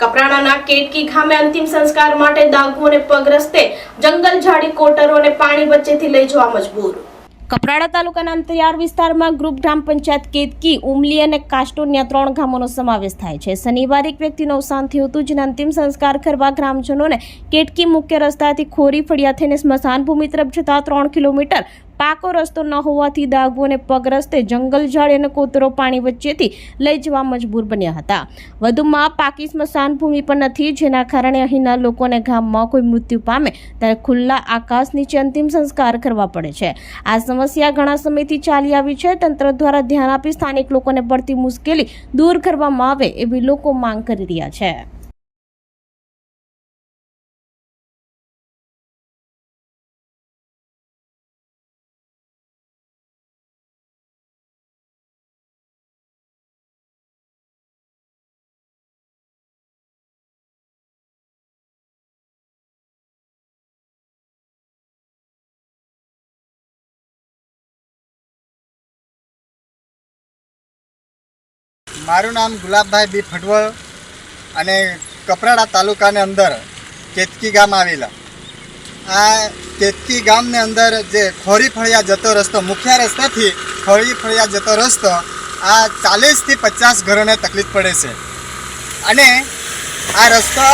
કપરાણાના કેટકી ખામે અંતિમ સંસ્કાર માટે દાગુ અને પગ રસ્તે જંગલ ઝાડી, કોટરો અને પાણી વચ્ચેથી લઈ જવા મજબૂર. કપરાડા તાલુકાના અંતરિયાળ વિસ્તારમાં ગ્રુપ ગ્રામ પંચાયત કેતકી ઉમલી અને કાસ્ટોનિયા ત્રણ ગામોનો સમાવેશ થાય છે. શનિવારે એક વ્યક્તિનું અવસાન થયું હતું, જેના અંતિમ સંસ્કાર કરવા ગ્રામજનોને કેટકી મુખ્ય રસ્તાથી ખોરી ફળિયા થઈને સ્મશાન ભૂમિ તરફ જતા ત્રણ કિલોમીટર પાકો રસ્તો ન હોવાથી દાગુ અને પગ રસ્તે જંગલ ઝાડ અને કોતરો પાણી વચ્ચેથી લઈ જવા મજબૂર બન્યા હતા. વધુમાં પાકી સ્મશાન ભૂમિ પણ નથી, જેના કારણે અહીંના લોકોને ગામમાં કોઈ મૃત્યુ પામે ત્યારે ખુલ્લા આકાશ નીચે અંતિમ સંસ્કાર કરવા પડે છે. આ સમસ્યા ઘણા સમયથી ચાલી આવી છે. તંત્ર દ્વારા ધ્યાન આપી સ્થાનિક લોકોને પડતી મુશ્કેલી દૂર કરવામાં આવે એવી લોકો માંગ કરી રહ્યા છે. મારું નામ ગુલાબભાઈ બી ફટવળ અને કપરાડા તાલુકાની અંદર કેતકી ગામ આવેલા. આ કેતકી ગામની અંદર જે ખોરી ફળિયા જતો રસ્તો, મુખ્ય રસ્તાથી ખોરી ફળિયા જતો રસ્તો, આ ચાલીસથી પચાસ ઘરોને તકલીફ પડે છે. અને આ રસ્તો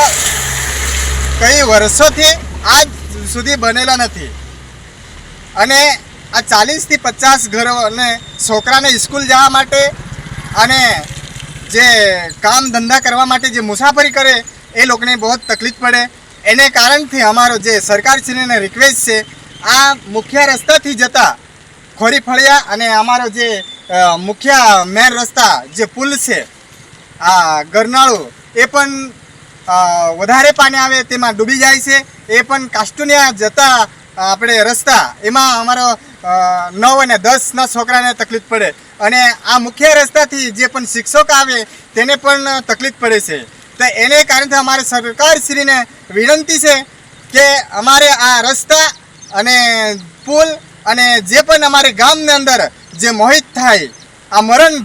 કઈ વર્ષોથી આજ સુધી બનેલો નથી. અને આ ચાલીસથી પચાસ ઘરો અને છોકરાને સ્કૂલ જવા માટે અને જે કામ ધંધા કરવા માટે જે મુસાફરી કરે, એ લોકોને બહુ તકલીફ પડે. એને કારણથી અમારો જે સરકારશ્રીને રિક્વેસ્ટ છે, આ મુખ્ય રસ્તાથી જતા ખોરી ફળિયા અને અમારો જે મુખ્ય મેન રસ્તા જે પુલ છે, આ ગરનાળું, એ પણ વધારે પાણી આવે તેમાં ડૂબી જાય છે. એ પણ કાસ્ટુનિયા જતા આપણે રસ્તા, એમાં અમારો નવ અને દસના છોકરાને તકલીફ પડે. અને આ મુખ્ય રસ્તાથી જે પણ શિક્ષક આવે, તેને પણ તકલીફ પડે છે. તો એને કારણથી અમારે સરકારશ્રીને વિનંતી છે કે અમારે આ રસ્તા અને પુલ અને જે પણ અમારે ગામની અંદર જે મોહિત થાય, આ મરણ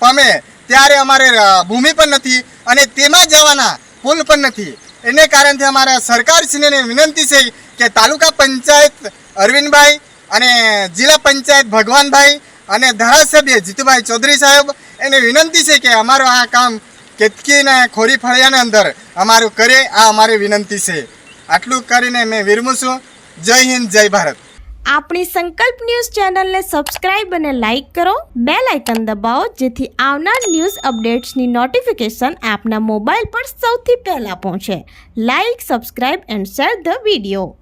પામે, ત્યારે અમારે ભૂમિ પણ નથી અને તેમાં જવાના પુલ પણ નથી. એને કારણથી અમારા સરકારશ્રીને વિનંતી છે કે તાલુકા પંચાયત અરવિંદભાઈ અને જિલ્લા પંચાયત ભગવાનભાઈ અને ધારાસભ્ય જીતુભાઈ ચૌધરી સાહેબ, એને વિનંતી છે કે અમારું આ કામ કેતકીને ખોરી ફળિયાના અંદર અમારું કરે, આ અમારી વિનંતી છે. આટલું કરીને મેં વિરમું છું. જય હિન્દ, જય ભારત. આપણી સંકલ્પ ન્યૂઝ ચેનલને સબસ્ક્રાઇબ અને લાઇક કરો. બે લાઇકન દબાવો, જેથી આવનાર ન્યૂઝ અપડેટ્સની નોટિફિકેશન આપના મોબાઈલ પર સૌથી પહેલાં પહોંચે. Like, subscribe and share the video.